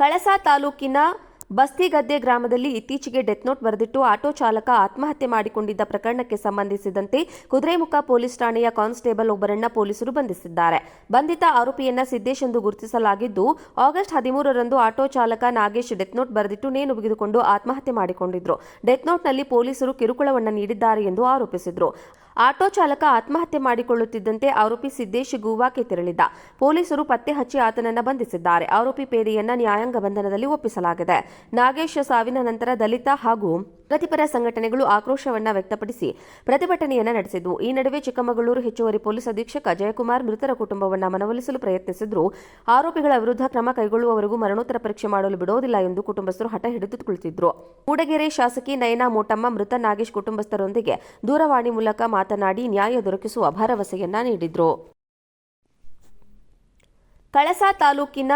ಕಳಸಾ ತಾಲೂಕಿನ ಬಸ್ತಿಗದ್ದೆ ಗ್ರಾಮದಲ್ಲಿ ಇತ್ತೀಚೆಗೆ ಡೆತ್ ನೋಟ್ ಬರೆದಿಟ್ಟು ಆಟೋ ಚಾಲಕ ಆತ್ಮಹತ್ಯೆ ಮಾಡಿಕೊಂಡಿದ್ದ ಪ್ರಕರಣಕ್ಕೆ ಸಂಬಂಧಿಸಿದಂತೆ ಕುದುರೆಮುಖ ಪೊಲೀಸ್ ಠಾಣೆಯ ಕಾನ್ಸ್ಟೇಬಲ್ ಒಬ್ಬರನ್ನ ಪೊಲೀಸರು ಬಂಧಿಸಿದ್ದಾರೆ. ಬಂಧಿತ ಆರೋಪಿಯನ್ನ ಸಿದ್ದೇಶ್ ಎಂದು ಗುರುತಿಸಲಾಗಿದ್ದು, ಆಗಸ್ಟ್ ಹದಿಮೂರರಂದು ಆಟೋ ಚಾಲಕ ನಾಗೇಶ್ ಡೆತ್ ನೋಟ್ ಬರೆದಿಟ್ಟು ನೇಣು ಬಿಗಿದುಕೊಂಡು ಆತ್ಮಹತ್ಯೆ ಮಾಡಿಕೊಂಡಿದ್ರು. ಡೆತ್ ನೋಟ್ನಲ್ಲಿ ಪೊಲೀಸರು ಕಿರುಕುಳವನ್ನ ನೀಡಿದ್ದಾರೆ ಎಂದು ಆರೋಪಿಸಿದ್ರು. ಆಟೋ ಚಾಲಕ ಆತ್ಮಹತ್ಯೆ ಮಾಡಿಕೊಳ್ಳುತ್ತಿದ್ದಂತೆ ಆರೋಪಿ ಸಿದ್ದೇಶ್ ಗೋವಾಕ್ಕೆ ತೆರಳಿದ್ದ. ಪೊಲೀಸರು ಪತ್ತೆ ಹಚ್ಚಿ ಆತನನ್ನು ಬಂಧಿಸಿದ್ದಾರೆ. ಆರೋಪಿ ಪೇದೆಯನ್ನ ನ್ಯಾಯಾಂಗ ಬಂಧನದಲ್ಲಿ ಒಪ್ಪಿಸಲಾಗಿದೆ. ನಾಗೇಶ್ ಸಾವಿನ ನಂತರ ದಲಿತ ಹಾಗೂ ಪ್ರತಿಪರ ಸಂಘಟನೆಗಳು ಆಕ್ರೋಶವನ್ನ ವ್ಯಕ್ತಪಡಿಸಿ ಪ್ರತಿಭಟನೆಯನ್ನ ನಡೆಸಿದ್ವು ಈ ನಡುವೆ ಚಿಕ್ಕಮಗಳೂರು ಹೆಚ್ಚುವರಿ ಪೊಲೀಸ್ ಅಧೀಕ್ಷಕ ಜಯಕುಮಾರ್ ಮೃತರ ಕುಟುಂಬವನ್ನ ಮನವೊಲಿಸಲು ಪ್ರಯತ್ನಿಸಿದ್ರು. ಆರೋಪಿಗಳ ವಿರುದ್ಧ ಕ್ರಮ ಕೈಗೊಳ್ಳುವವರೆಗೂ ಮರಣೋತ್ತರ ಪರೀಕ್ಷೆ ಮಾಡಲು ಬಿಡೋದಿಲ್ಲ ಎಂದು ಕುಟುಂಬಸ್ಥರು ಹಠ ಹಿಡಿದು ಮೂಡಗೆರೆ ಶಾಸಕಿ ನಯನಾ ಮೋಟಮ್ಮ ಮೃತ ನಾಗೇಶ್ ಕುಟುಂಬಸ್ಥರೊಂದಿಗೆ ದೂರವಾಣಿ ಮೂಲಕ ಮಾತನಾಡಿ ನ್ಯಾಯ ದೊರಕಿಸುವ ಭರವಸೆಯನ್ನ ನೀಡಿದ್ರು. ಕಳಸಾ ತಾಲೂಕಿನ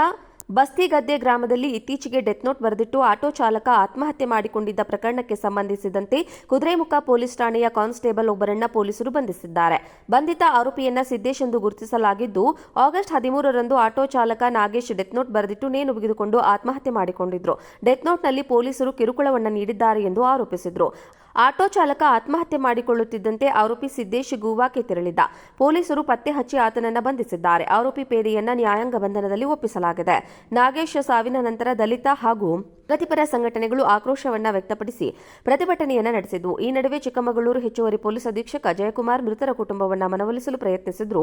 ಬಸ್ತಿಗದ್ದೆ ಗ್ರಾಮದಲ್ಲಿ ಇತ್ತೀಚೆಗೆ ಡೆತ್ ನೋಟ್ ಬರೆದಿಟ್ಟು ಆಟೋ ಚಾಲಕ ಆತ್ಮಹತ್ಯೆ ಮಾಡಿಕೊಂಡಿದ್ದ ಪ್ರಕರಣಕ್ಕೆ ಸಂಬಂಧಿಸಿದಂತೆ ಕುದುರೆಮುಖ ಪೊಲೀಸ್ ಠಾಣೆಯ ಕಾನ್ಸ್ಟೇಬಲ್ ಒಬ್ಬರನ್ನ ಪೊಲೀಸರು ಬಂಧಿಸಿದ್ದಾರೆ. ಬಂಧಿತ ಆರೋಪಿಯನ್ನ ಸಿದ್ದೇಶ್ ಎಂದು ಗುರುತಿಸಲಾಗಿದ್ದು, ಆಗಸ್ಟ್ ಹದಿಮೂರರಂದು ಆಟೋ ಚಾಲಕ ನಾಗೇಶ್ ಡೆತ್ ನೋಟ್ ಬರೆದಿಟ್ಟು ನೇಣು ಬಿಗಿದುಕೊಂಡು ಆತ್ಮಹತ್ಯೆ ಮಾಡಿಕೊಂಡಿದ್ರು. ಡೆತ್ ನೋಟ್ನಲ್ಲಿ ಪೊಲೀಸರು ಕಿರುಕುಳವನ್ನ ನೀಡಿದ್ದಾರೆ ಎಂದು ಆರೋಪಿಸಿದ್ರು. ಆಟೋ ಚಾಲಕ ಆತ್ಮಹತ್ಯೆ ಮಾಡಿಕೊಳ್ಳುತ್ತಿದ್ದಂತೆ ಆರೋಪಿ ಸಿದ್ದೇಶ್ ಗೋವಾಕ್ಕೆ ತೆರಳಿದ್ದ. ಪೊಲೀಸರು ಪತ್ತೆ ಹಚ್ಚಿ ಆತನನ್ನು ಬಂಧಿಸಿದ್ದಾರೆ. ಆರೋಪಿ ಪೇದೆಯನ್ನ ನ್ಯಾಯಾಂಗ ಬಂಧನದಲ್ಲಿ ಒಪ್ಪಿಸಲಾಗಿದೆ. ನಾಗೇಶ್ ಸಾವಿನ ನಂತರ ದಲಿತ ಹಾಗೂ ಪ್ರತಿಪರ ಸಂಘಟನೆಗಳು ಆಕ್ರೋಶವನ್ನ ವ್ಯಕ್ತಪಡಿಸಿ ಪ್ರತಿಭಟನೆಯನ್ನ ನಡೆಸಿದ್ವು ಈ ನಡುವೆ ಚಿಕ್ಕಮಗಳೂರು ಹೆಚ್ಚುವರಿ ಪೊಲೀಸ್ ಅಧೀಕ್ಷಕ ಜಯಕುಮಾರ್ ಮೃತರ ಕುಟುಂಬವನ್ನ ಮನವೊಲಿಸಲು ಪ್ರಯತ್ನಿಸಿದ್ರು.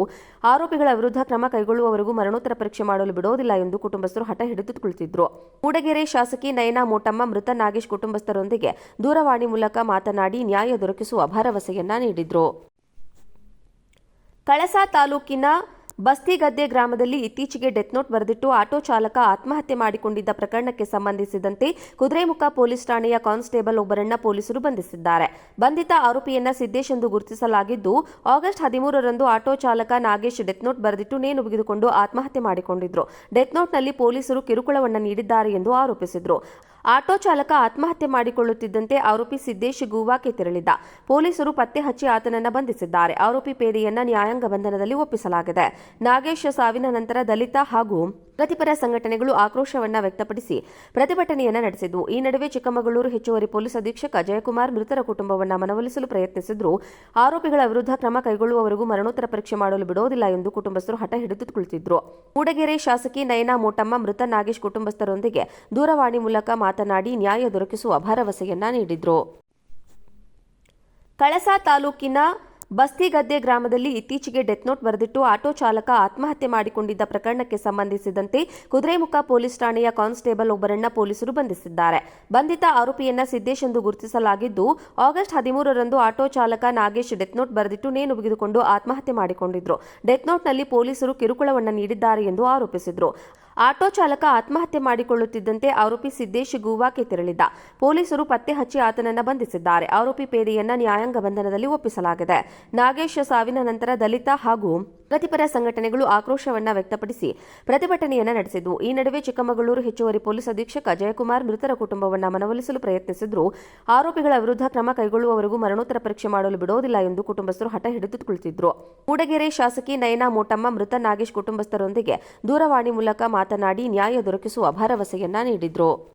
ಆರೋಪಿಗಳ ವಿರುದ್ಧ ಕ್ರಮ ಕೈಗೊಳ್ಳುವವರೆಗೂ ಮರಣೋತ್ತರ ಪರೀಕ್ಷೆ ಮಾಡಲು ಬಿಡೋದಿಲ್ಲ ಎಂದು ಕುಟುಂಬಸ್ಥರು ಹಠ ಹಿಡಿದು ಕುಳಿತಿದ್ರು ಮೂಡಗೆರೆ ಶಾಸಕಿ ನಯನಾ ಮೋಟಮ್ಮ, ಮೃತ ನಾಗೇಶ್ ಕುಟುಂಬಸ್ಥರೊಂದಿಗೆ ದೂರವಾಣಿ ಮೂಲಕ ಮಾತನಾಡಿ ನ್ಯಾಯ ದೊರಕಿಸುವ ಭರವಸೆಯನ್ನ ನೀಡಿದ್ರು. ಕಳಸಾ ತಾಲೂಕಿನ ಬಸ್ತಿಗದ್ದೆ ಗ್ರಾಮದಲ್ಲಿ ಇತ್ತೀಚೆಗೆ ಡೆತ್ ನೋಟ್ ಬರೆದಿಟ್ಟು ಆಟೋ ಚಾಲಕ ಆತ್ಮಹತ್ಯೆ ಮಾಡಿಕೊಂಡಿದ್ದ ಪ್ರಕರಣಕ್ಕೆ ಸಂಬಂಧಿಸಿದಂತೆ ಕುದುರೆಮುಖ ಪೊಲೀಸ್ ಠಾಣೆಯ ಕಾನ್ಸ್ಟೇಬಲ್ ಒಬ್ಬರನ್ನ ಪೊಲೀಸರು ಬಂಧಿಸಿದ್ದಾರೆ. ಬಂಧಿತ ಆರೋಪಿಯನ್ನ ಸಿದ್ದೇಶ್ ಎಂದು ಗುರುತಿಸಲಾಗಿದ್ದು, ಆಗಸ್ಟ್ ಹದಿಮೂರರಂದು ಆಟೋ ಚಾಲಕ ನಾಗೇಶ್ ಡೆತ್ ನೋಟ್ ಬರೆದಿಟ್ಟು ನೇಣು ಬಿಗಿದುಕೊಂಡು ಆತ್ಮಹತ್ಯೆ ಮಾಡಿಕೊಂಡಿದ್ರು. ಡೆತ್ ನೋಟ್ನಲ್ಲಿ ಪೊಲೀಸರು ಕಿರುಕುಳವನ್ನ ನೀಡಿದ್ದಾರೆ ಎಂದು ಆರೋಪಿಸಿದ್ರು. ಆಟೋ ಚಾಲಕ ಆತ್ಮಹತ್ಯೆ ಮಾಡಿಕೊಳ್ಳುತ್ತಿದ್ದಂತೆ ಆರೋಪಿ ಸಿದ್ದೇಶ್ ಗೋವಾಕ್ಕೆ ತೆರಳಿದ್ದ. ಪೊಲೀಸರು ಪತ್ತೆ ಹಚ್ಚಿ ಆತನನ್ನು ಬಂಧಿಸಿದ್ದಾರೆ. ಆರೋಪಿ ಪೇದೆಯನ್ನ ನ್ಯಾಯಾಂಗ ಬಂಧನದಲ್ಲಿ ಒಪ್ಪಿಸಲಾಗಿದೆ. ನಾಗೇಶ್ ಸಾವಿನ ನಂತರ ದಲಿತ ಹಾಗೂ ಪ್ರತಿಪರ ಸಂಘಟನೆಗಳು ಆಕ್ರೋಶವನ್ನ ವ್ಯಕ್ತಪಡಿಸಿ ಪ್ರತಿಭಟನೆಯನ್ನ ನಡೆಸಿದ್ವು. ಈ ನಡುವೆ ಚಿಕ್ಕಮಗಳೂರು ಹೆಚ್ಚುವರಿ ಪೊಲೀಸ್ ಅಧೀಕ್ಷಕ ಜಯಕುಮಾರ್ ಮೃತರ ಕುಟುಂಬವನ್ನ ಮನವೊಲಿಸಲು ಪ್ರಯತ್ನಿಸಿದ್ರು. ಆರೋಪಿಗಳ ವಿರುದ್ಧ ಕ್ರಮ ಕೈಗೊಳ್ಳುವವರೆಗೂ ಮರಣೋತ್ತರ ಪರೀಕ್ಷೆ ಮಾಡಲು ಬಿಡೋದಿಲ್ಲ ಎಂದು ಕುಟುಂಬಸ್ಥರು ಹಠ ಹಿಡಿದುಕೊಳ್ಳುತ್ತಿದ್ದರು ಮೂಡಗೆರೆ ಶಾಸಕಿ ನಯನಾ ಮೋಟಮ್ಮ ಮೃತ ನಾಗೇಶ್ ಕುಟುಂಬಸ್ಥರೊಂದಿಗೆ ದೂರವಾಣಿ ಮೂಲಕ ಮಾತನಾಡಿ ನ್ಯಾಯ ದೊರಕಿಸುವ ಭರವಸೆಯನ್ನ ನೀಡಿದ್ರು. ಕಳಸಾ ತಾಲೂಕಿನ ಬಸ್ತಿಗದ್ದೆ ಗ್ರಾಮದಲ್ಲಿ ಇತ್ತೀಚೆಗೆ ಡೆತ್ ನೋಟ್ ಬರೆದಿಟ್ಟು ಆಟೋ ಚಾಲಕ ಆತ್ಮಹತ್ಯೆ ಮಾಡಿಕೊಂಡಿದ್ದ ಪ್ರಕರಣಕ್ಕೆ ಸಂಬಂಧಿಸಿದಂತೆ ಕುದುರೆಮುಖ ಪೊಲೀಸ್ ಠಾಣೆಯ ಕಾನ್ಸ್ಟೇಬಲ್ ಒಬ್ಬರನ್ನ ಪೊಲೀಸರು ಬಂಧಿಸಿದ್ದಾರೆ. ಬಂಧಿತ ಆರೋಪಿಯನ್ನ ಸಿದ್ದೇಶ್ ಎಂದು ಗುರುತಿಸಲಾಗಿದ್ದು, ಆಗಸ್ಟ್ ಹದಿಮೂರರಂದು ಆಟೋ ಚಾಲಕ ನಾಗೇಶ್ ಡೆತ್ ನೋಟ್ ಬರೆದಿಟ್ಟು ನೇಣು ಬಿಗಿದುಕೊಂಡು ಆತ್ಮಹತ್ಯೆ ಮಾಡಿಕೊಂಡಿದ್ರು. ಡೆತ್ ನೋಟ್ನಲ್ಲಿ ಪೊಲೀಸರು ಕಿರುಕುಳವನ್ನ ನೀಡಿದ್ದಾರೆ ಎಂದು ಆರೋಪಿಸಿದ್ರು. ಆಟೋ ಚಾಲಕ ಆತ್ಮಹತ್ಯೆ ಮಾಡಿಕೊಳ್ಳುತ್ತಿದ್ದಂತೆ ಆರೋಪಿ ಸಿದ್ದೇಶ್ ಗೋವಾಕ್ಕೆ ತೆರಳಿದ್ದ. ಪೊಲೀಸರು ಪತ್ತೆ ಹಚ್ಚಿ ಆತನನ್ನು ಬಂಧಿಸಿದ್ದಾರೆ. ಆರೋಪಿ ಪೇದೆಯನ್ನ ನ್ಯಾಯಾಂಗ ಬಂಧನದಲ್ಲಿ ಒಪ್ಪಿಸಲಾಗಿದೆ. ನಾಗೇಶ್ ಸಾವಿನ ನಂತರ ದಲಿತ ಹಾಗೂ ಪ್ರತಿಪರ ಸಂಘಟನೆಗಳು ಆಕ್ರೋಶವನ್ನ ವ್ಯಕ್ತಪಡಿಸಿ ಪ್ರತಿಭಟನೆಯನ್ನ ನಡೆಸಿದ್ವು. ಈ ನಡುವೆ ಚಿಕ್ಕಮಗಳೂರು ಹೆಚ್ಚುವರಿ ಪೊಲೀಸ್ ಅಧೀಕ್ಷಕ ಜಯಕುಮಾರ್ ಮೃತರ ಕುಟುಂಬವನ್ನ ಮನವೊಲಿಸಲು ಪ್ರಯತ್ನಿಸಿದ್ರು. ಆರೋಪಿಗಳ ವಿರುದ್ಧ ಕ್ರಮ ಕೈಗೊಳ್ಳುವವರೆಗೂ ಮರಣೋತ್ತರ ಪರೀಕ್ಷೆ ಮಾಡಲು ಬಿಡೋದಿಲ್ಲ ಎಂದು ಕುಟುಂಬಸ್ಥರು ಹಠ ಹಿಡಿದುಕೊಳ್ಳುತ್ತಿದ್ದರು ಮೂಡಗೆರೆ ಶಾಸಕಿ ನಯನಾ ಮೋಟಮ್ಮ ಮೃತ ನಾಗೇಶ್ ಕುಟುಂಬಸ್ಥರೊಂದಿಗೆ ದೂರವಾಣಿ ಮೂಲಕ ಮಾತನಾಡಿ ನ್ಯಾಯ ದೊರಕಿಸುವ ಭರವಸೆಯನ್ನ ನೀಡಿದ್ರು